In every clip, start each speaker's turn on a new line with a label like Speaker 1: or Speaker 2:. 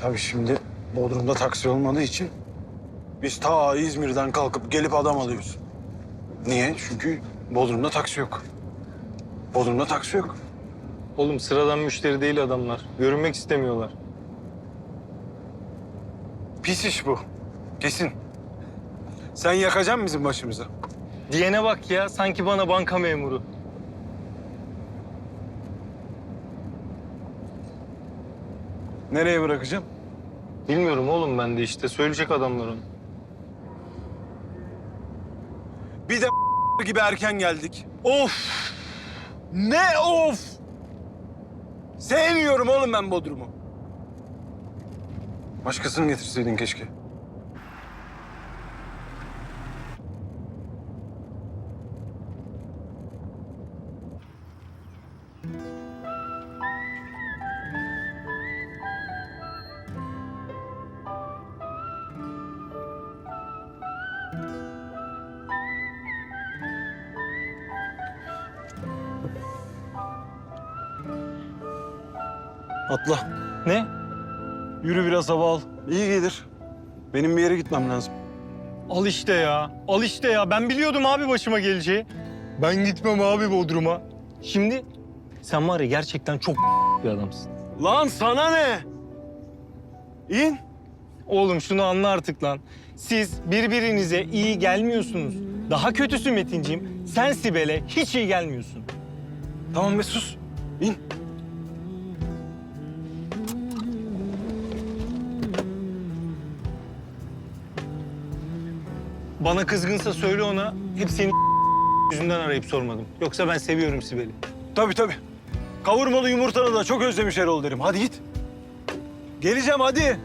Speaker 1: Tabii şimdi Bodrum'da taksi olmadığı için biz ta İzmir'den kalkıp gelip adam alıyoruz. Niye? Çünkü Bodrum'da taksi yok. Bodrum'da taksi yok.
Speaker 2: Oğlum sıradan müşteri değil adamlar. Görünmek istemiyorlar.
Speaker 1: Pis iş bu. Kesin. Sen yakacaksın bizim başımıza.
Speaker 2: Diyene bak ya sanki bana banka memuru.
Speaker 1: Nereye bırakacağım?
Speaker 2: Bilmiyorum oğlum ben de işte söyleyecek adamlar onu.
Speaker 1: Bir de gibi erken geldik. Of! Ne of! Sevmiyorum oğlum ben Bodrum'u. Başkasını getirseydin keşke. Atla.
Speaker 2: Ne?
Speaker 1: Yürü biraz hava al. İyi gelir. Benim bir yere gitmem lazım.
Speaker 2: Al işte ya. Al işte ya. Ben biliyordum abi başıma geleceği. Ben gitmem abi Bodrum'a. Şimdi sen var ya gerçekten çok bir adamsın.
Speaker 1: Lan sana ne? İn.
Speaker 2: Oğlum şunu anla artık lan. Siz birbirinize iyi gelmiyorsunuz. Daha kötüsü Metinciğim. Sen Sibel'e hiç iyi gelmiyorsun.
Speaker 1: Tamam be sus. İn.
Speaker 2: Bana kızgınsa söyle ona. Hep senin yüzünden arayıp sormadım. Yoksa ben seviyorum Sibel'i.
Speaker 1: Tabii tabii. Kavurmalı yumurtanı da çok özlemiş Erol derim. Hadi git. Geleceğim hadi.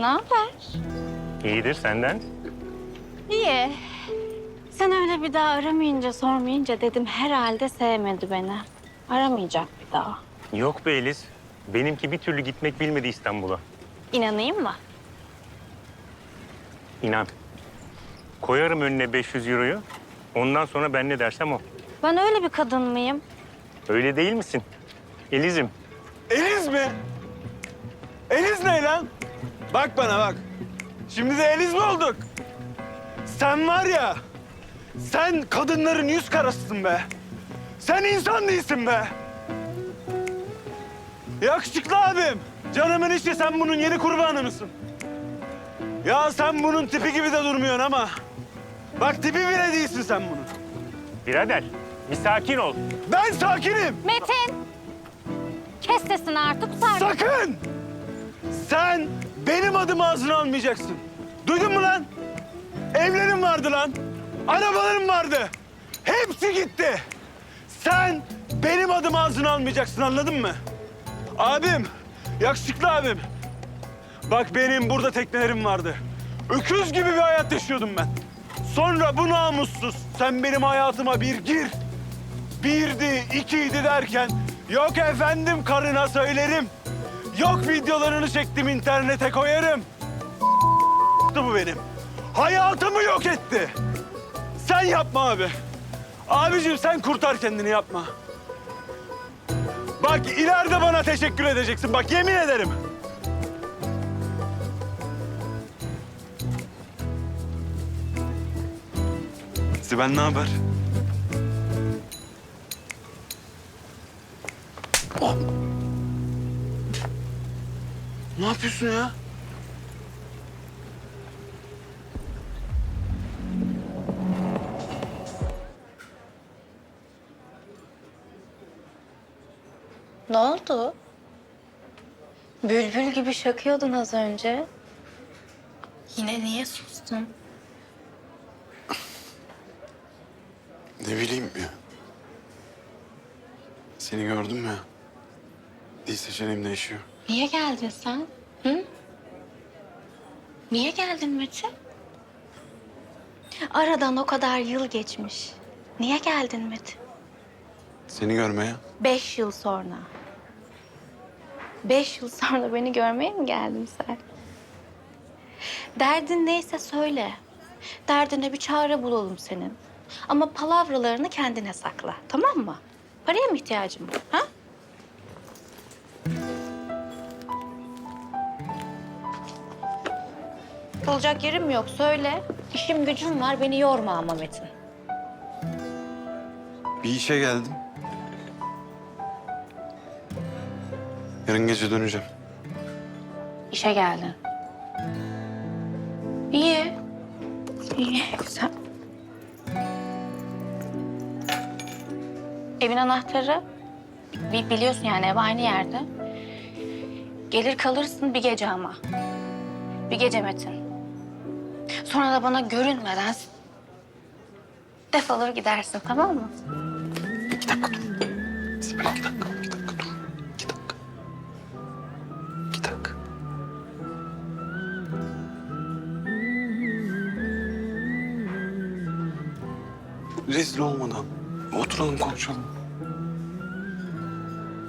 Speaker 3: Ne haber?
Speaker 4: İyidir senden.
Speaker 3: İyi. Sen öyle bir daha aramayınca, sormayınca dedim herhalde sevmedi beni. Aramayacak bir daha.
Speaker 4: Yok be Eliz. Benimki bir türlü gitmek bilmedi İstanbul'a.
Speaker 3: İnanayım mı?
Speaker 4: İnan. Koyarım önüne 500 euroyu. Ondan sonra ben ne dersem o.
Speaker 3: Ben öyle bir kadın mıyım?
Speaker 4: Öyle değil misin? Eliz'im.
Speaker 1: Eliz mi? Eliz ne lan? Bak bana bak. Şimdi de Eliz mi olduk? Sen var ya, sen kadınların yüz karasısın be. Sen insan değilsin be. Yakışıklı abim. Canımın içi sen bunun yeni kurbanı mısın? Ya sen bunun tipi gibi de durmuyorsun ama. Bak tipi bile değilsin sen bunun.
Speaker 4: Birader bir sakin ol.
Speaker 1: Ben sakinim.
Speaker 3: Metin! Kes sesini artık utar.
Speaker 1: Sakın! Sen benim adımı ağzına almayacaksın. Duydun mu lan? Evlerim vardı lan. Arabalarım vardı. Hepsi gitti. Sen benim adımı ağzına almayacaksın anladın mı? Abim, yakışıklı abim. Bak benim burada teknelerim vardı. Öküz gibi bir hayat yaşıyordum ben. Sonra bu namussuz sen benim hayatıma bir gir. Birdi, ikiydi derken yok efendim karına söylerim. Yok videolarını çektim internete koyarım. bu benim. Hayatımı yok etti. Sen yapma abi. Abicim sen kurtar kendini yapma. Bak ileride bana teşekkür edeceksin. Bak yemin ederim. Sibel ne haber? Oh. Ne yapıyorsun ya?
Speaker 3: Ne oldu? Bülbül gibi şakıyordun az önce. Yine niye sustun?
Speaker 1: Ne bileyim ya. Seni gördüm ya. Dil seçeneğim değişiyor.
Speaker 3: Niye geldin sen? Hı? Niye geldin Metin? Aradan o kadar yıl geçmiş. Niye geldin Metin?
Speaker 5: Seni görmeye.
Speaker 3: Beş yıl sonra. Beş yıl sonra beni görmeye mi geldin sen? Derdin neyse söyle. Derdine bir çare bulalım senin. Ama palavralarını kendine sakla, tamam mı? Paraya mı ihtiyacın var, ha? Kalacak yerim yok, söyle. İşim gücüm var, beni yorma ama Metin.
Speaker 5: Bir işe geldim. Yarın gece döneceğim.
Speaker 3: İşe geldin. İyi. İyi, güzel. Evin anahtarı bi- biliyorsun yani ev aynı yerde. Gelir kalırsın bir gece ama. Bir gece Metin. Sonra da bana görünmeden defolur gidersin tamam mı?
Speaker 5: Sibel iki dakika, iki dakika dur. İki dakika. İki dakika. Rezil olmadan oturalım konuşalım.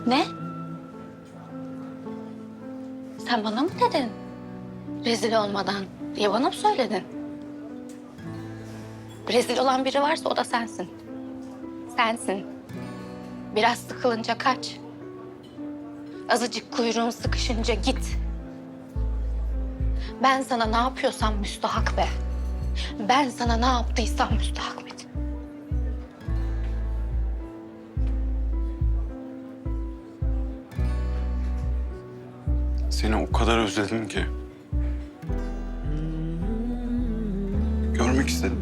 Speaker 3: Ne? Sen bana mı dedin? Rezil olmadan diye bana mı söyledin? Rezil olan biri varsa o da sensin. Sensin. Biraz sıkılınca kaç. Azıcık kuyruğun sıkışınca git. Ben sana ne yapıyorsam müstahak be. Ben sana ne yaptıysam müstahak Metin.
Speaker 5: Seni o kadar özledim ki. Görmek istedim.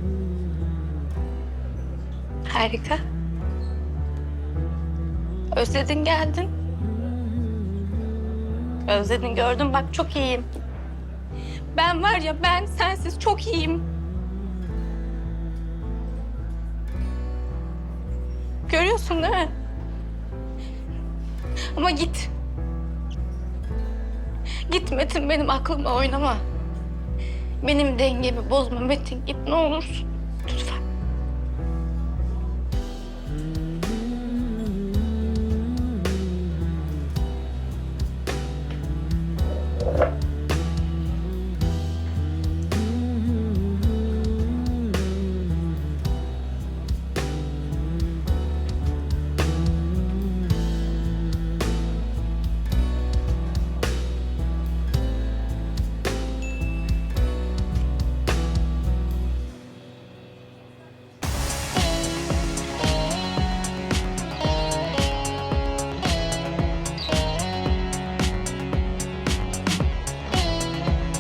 Speaker 3: Harika. Özledin geldin. Özledin gördüm bak çok iyiyim. Ben var ya ben sensiz çok iyiyim. Görüyorsun değil mi? Ama git. Git Metin benim aklımla oynama. Benim dengemi bozma Metin git ne olursun.